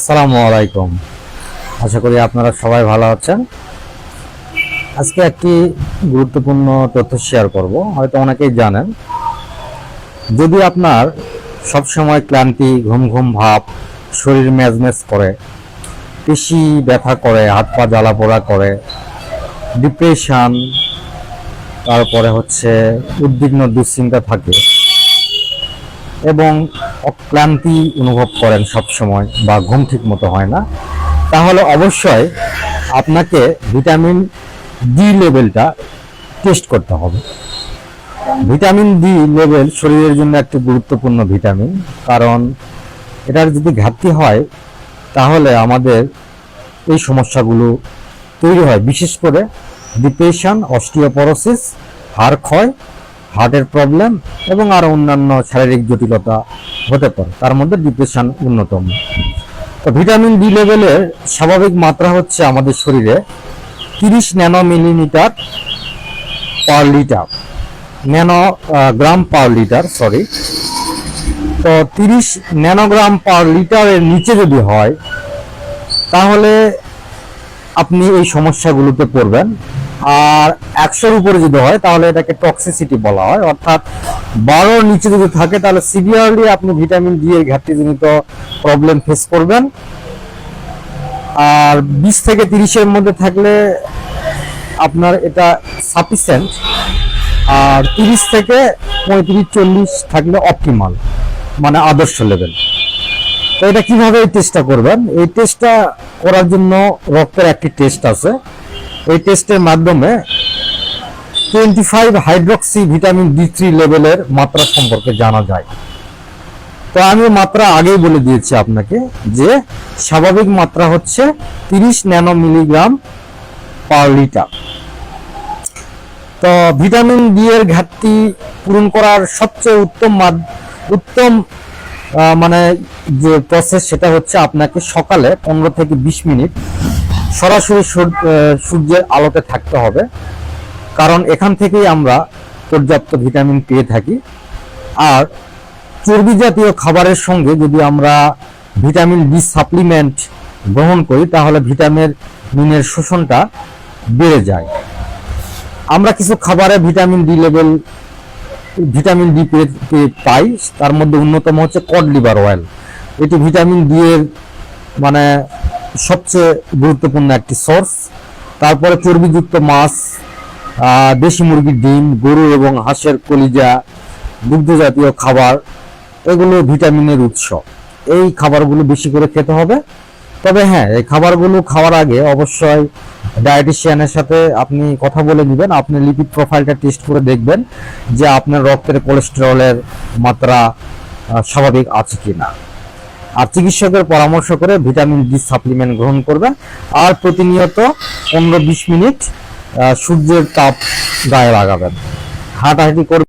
আসসালামু আলাইকুম। আশা করি আপনারা সবাই ভালো আছেন। আজকে একটি গুরুত্বপূর্ণ তথ্য শেয়ার করব, হয়তো অনেকেই জানেন। যদি আপনার সব সময় ক্লান্তি, ঘুম ঘুম ভাব, শরীর ম্যাজমেজ করে, পেশি ব্যথা করে, হাত পা জ্বালা পোড়া করে, ডিপ্রেশন, তারপরে হচ্ছে উদ্বিগ্ন দুশ্চিন্তা থাকে, এবং ক্লান্তি অনুভব করেন সব সময় বা ঘুম ঠিক মতো হয় না। তাহলে অবশ্যই আপনাকে ভিটামিন ডি লেভেলটা টেস্ট করতে হবে। ভিটামিন ডি লেভেল শরীরের জন্য একটি গুরুত্বপূর্ণ ভিটামিন। কারণ এটার যদি ঘাটতি হয়, তাহলে আমাদের এই সমস্যাগুলো তৈরি হয়। বিশেষ করে ডিপ্রেশন, অস্টিওপরোসিস হাড় ক্ষয় হার্টের প্রবলেম এবং আরও অন্যান্য শারীরিক জটিলতা হতে পারে। তার মধ্যে ডিপ্রেশন অন্যতম। তো ভিটামিন ডি লেভেলের স্বাভাবিক মাত্রা হচ্ছে আমাদের শরীরে তিরিশ nano millimetre per litre. Nano gram per litre sorry তো তিরিশ ন্যানোগ্রাম পার লিটারের নিচে যদি হয়, তাহলে আপনি এই সমস্যাগুলোতে পড়বেন। আর একশোর উপরে যদি হয়, তাহলে এটাকে টক্সিসিটি বলা হয়। অর্থাৎ বারোর নিচে যদি থাকে, তাহলে সিভিয়ারলি আপনি ভিটামিন ডি এর ঘাটতিজনিত প্রবলেম ফেস করবেন। আর বিশ থেকে তিরিশের মধ্যে থাকলে আপনার এটা সাফিসিয়েন্ট আর তিরিশ থেকে পঁয়ত্রিশ, চল্লিশ থাকলে অপটিমাল মানে আদর্শ লেভেল তো এটা কীভাবে এই টেস্টটা করবেন? এই টেস্টটা করার জন্য রক্তের একটি টেস্ট আছে। এই টেস্টের মাধ্যমে twenty five hydroxy vitamin D three লেভেলের মাত্রা সম্পর্কে জানা যায়। তো আমি মাত্রা আগেই বলে দিয়েছি আপনাকে যে স্বাভাবিক মাত্রা হচ্ছে তিরিশ ন্যানো মিলিগ্রাম পার লিটার। তো ভিটামিন ডি এর ঘাটতি পূরণ করার সবচেয়ে উত্তম উত্তম মানে যে প্রসেস সেটা হচ্ছে আপনাকে সকালে পনেরো থেকে বিশ মিনিট সরাসরি সূর্যের আলোতে থাকতে হবে। কারণ এখান থেকেই আমরা পর্যাপ্ত ভিটামিন পেয়ে থাকি। আর চর্বি জাতীয় খাবারের সঙ্গে যদি আমরা ভিটামিন ডি সাপ্লিমেন্ট গ্রহণ করি, তাহলে ভিটামিন মিনের শোষণটা বেড়ে যায়। আমরা কিছু খাবারে vitamin D level, vitamin D পাই। তার মধ্যে অন্যতম হচ্ছে কড লিভার অয়েল। এটি ভিটামিন ডি এর মানে সবচেয়ে গুরুত্বপূর্ণ একটি সোর্স তারপরে চর্বিযুক্ত মাছ দেশি মুরগির ডিম, গরু এবং হাঁসের কলিজা দুগ্ধ জাতীয় খাবার, এগুলো ভিটামিনের উৎস। এই খাবারগুলো বেশি করে খেতে হবে। তবে হ্যাঁ এই খাবারগুলো খাওয়ার আগে অবশ্যই ডায়েটিশিয়ানের সাথে আপনি কথা বলে নেবেন। আপনি লিপিড প্রোফাইলটা টেস্ট করে দেখবেন যে আপনার রক্তের কোলেস্টেরলের মাত্রা স্বাভাবিক আছে কিনা। আর চিকিৎসকের পরামর্শ করে ভিটামিন ডি সাপ্লিমেন্ট গ্রহণ করবেন। আর প্রতিনিয়ত পনেরো বিশ মিনিট সূর্যের তাপ গায়ে লাগাবেন। হাঁটাহাঁটি করবেন।